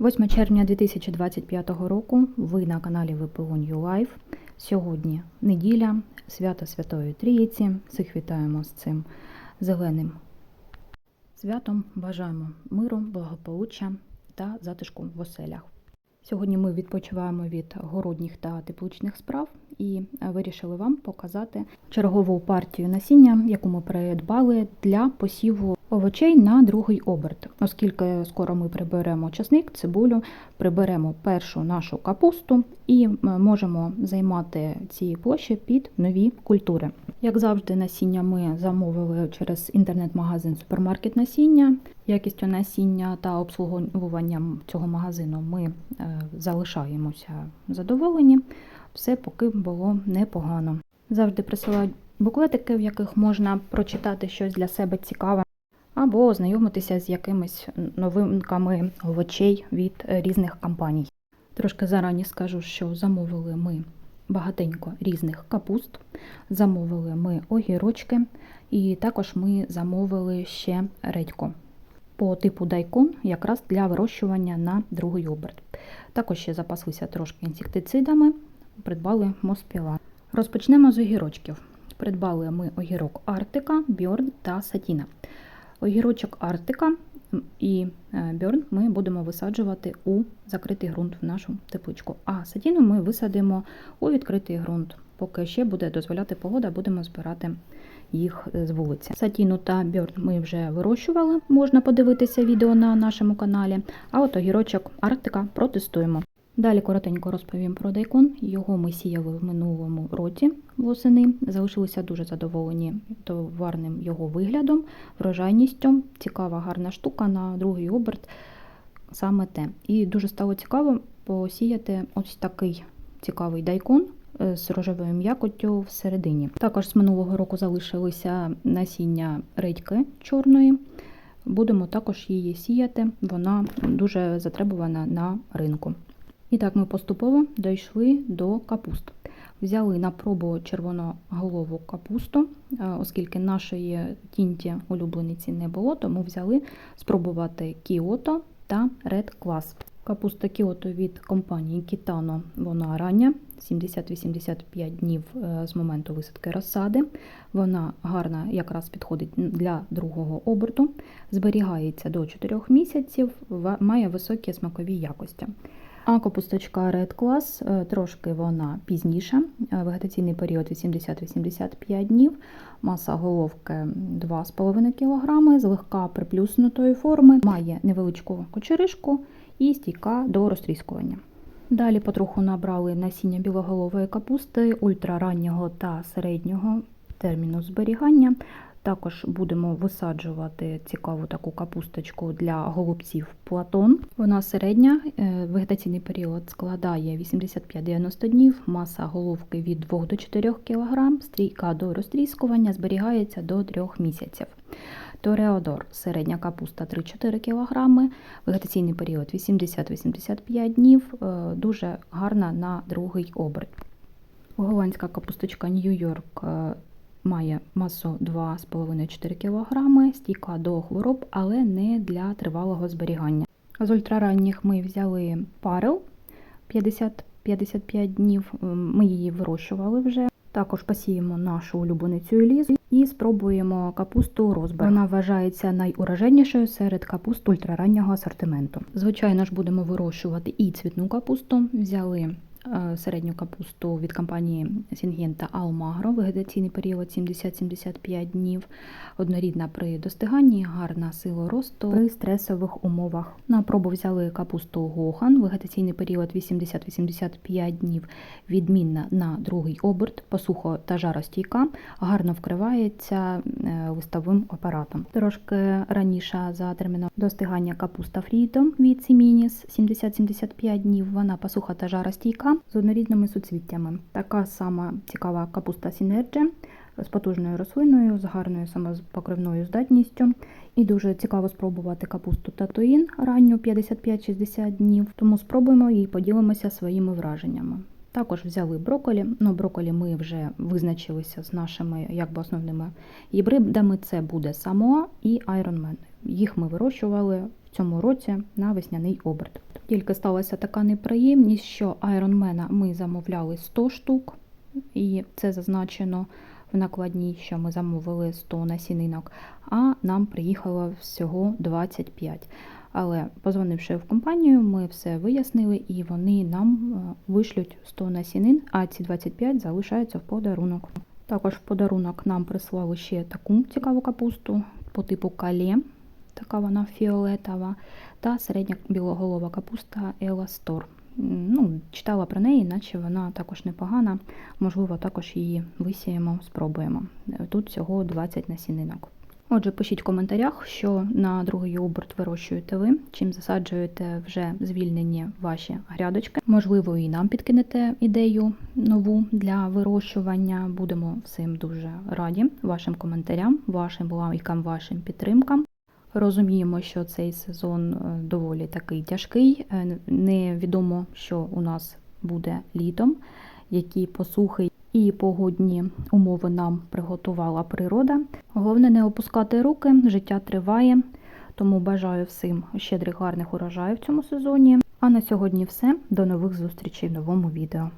8 червня 2025 року. Ви на каналі ВПО Лайф. Сьогодні неділя, свято Святої Трійці. Всіх вітаємо з цим зеленим святом. Бажаємо миру, благополуччя та затишку в оселях. Сьогодні ми відпочиваємо від городніх та тепличних справ і вирішили вам показати чергову партію насіння, яку ми придбали для посіву овочей на другий оберт. Оскільки скоро ми приберемо часник, цибулю, приберемо першу нашу капусту і е, можемо займати ці площі під нові культури. Як завжди, насіння ми замовили через інтернет-магазин Супермаркет насіння. Якістю насіння та обслуговуванням цього магазину ми е, залишаємося задоволені. Все поки було непогано. Завжди присилають буклетики, в яких можна прочитати щось для себе цікаве, або ознайомитися з якимись новинками овочей від різних компаній. Трошки зарані скажу, що замовили ми багатенько різних капуст, замовили ми огірочки, і також ми замовили ще редьку по типу дайкон, якраз для вирощування на другий оберт. Також ще запаслися трошки інсектицидами, придбали моспіла. Розпочнемо з огірочків. Придбали ми огірок Артика, Бьорн та Сатіна. Огірочок Артика і Бьорн ми будемо висаджувати у закритий ґрунт в нашу тепличку. А сатіну ми висадимо у відкритий ґрунт. Поки ще буде дозволяти погода, будемо збирати їх з вулиці. Сатіну та бьорн ми вже вирощували, можна подивитися відео на нашому каналі. А от огірочок Арктика протестуємо. Далі коротенько розповім про дайкон. Його ми сіяли в минулому році восени. Залишилися дуже задоволені товарним його виглядом, врожайністю. Цікава, гарна штука на другий оберт. Саме те. І дуже стало цікаво посіяти ось такий цікавий дайкон з рожевою м'якоттю всередині. Також з минулого року залишилися насіння редьки чорної. Будемо також її сіяти, вона дуже затребувана на ринку. І так, ми поступово дійшли до капуст. Взяли на пробу червоноголову капусту, оскільки нашої тінті улюблениці не було, тому взяли спробувати кіото та Red Class. Капуста кіото від компанії Кітано, вона рання, 70-85 днів з моменту висадки розсади. Вона гарна, якраз підходить для другого оберту, зберігається до 4 місяців, має високі смакові якості. А капусточка Red Class трошки вона пізніша, вегетаційний період 80-85 днів, маса головки 2,5 кг, злегка приплюснутої форми, має невеличку кочеришку і стійка до розтріскування. Далі потроху набрали насіння білоголової капусти ультрараннього та середнього терміну зберігання. Також будемо висаджувати цікаву таку капусточку для голубців Платон. Вона середня, вегетаційний період складає 85-90 днів, маса головки від 2 до 4 кг, стрійка до розтріскування зберігається до 3 місяців. Тореодор середня капуста 3-4 кг, вегетаційний період 80-85 днів, дуже гарна на другий оберт. Голландська капусточка Нью-Йорк має масу 2,5-4 кг, стійка до хвороб, але не для тривалого зберігання. З ультраранніх ми взяли парел 50-55 днів, ми її вирощували вже. Також посіємо нашу улюбленицю Елізу і спробуємо капусту розбер. Вона вважається найураженнішою серед капуст ультрараннього асортименту. Звичайно ж, будемо вирощувати і цвітну капусту. Взяли середню капусту від компанії Сінгента Алмагро, вегетаційний період 70-75 днів, однорідна при достиганні, гарна сила росту. При стресових умовах. На пробу взяли капусту Гохан, вегетаційний період 80-85 днів, відмінна на другий оберт, посухо та жаростійка, гарно вкривається листовим апаратом. Трошки раніше за терміном достигання капуста Фріто від Сімініс. 70-75 днів, вона посуха та жаростійка з однорідними суцвіттями. Така сама цікава капуста Сінерджі з потужною рослиною, з гарною самопокривною здатністю. І дуже цікаво спробувати капусту Татуїн ранню 55-60 днів, тому спробуємо і поділимося своїми враженнями. Також взяли броколі. Ну, броколі ми вже визначилися з нашими якби основними гібридами. Це буде Самоа і Ironman. Їх ми вирощували в цьому році на весняний оберт. Тільки сталася така неприємність, що Ironman ми замовляли 100 штук, і це зазначено в накладній, що ми замовили 100 насінинок, а нам приїхало всього 25. Але позвонивши в компанію, ми все вияснили, і вони нам е, вишлють 100 насінин, а ці 25 залишаються в подарунок. Також в подарунок нам прислали ще таку цікаву капусту по типу кале, така вона фіолетова, та середня білоголова капуста Еластор. Ну, читала про неї, наче вона також непогана. Можливо, також її висіємо, спробуємо. Тут всього 20 насінинок. Отже, пишіть в коментарях, що на другий оберт вирощуєте ви, чим засаджуєте вже звільнені ваші грядочки. Можливо, і нам підкинете ідею нову для вирощування. Будемо всім дуже раді вашим коментарям, вашим лайкам, вашим підтримкам. Розуміємо, що цей сезон е, доволі такий тяжкий. Е, Невідомо, що у нас буде літом, які посухи і погодні умови нам приготувала природа. Головне не опускати руки, життя триває. Тому бажаю всім щедрих гарних урожаїв в цьому сезоні. А на сьогодні все. До нових зустрічей в новому відео.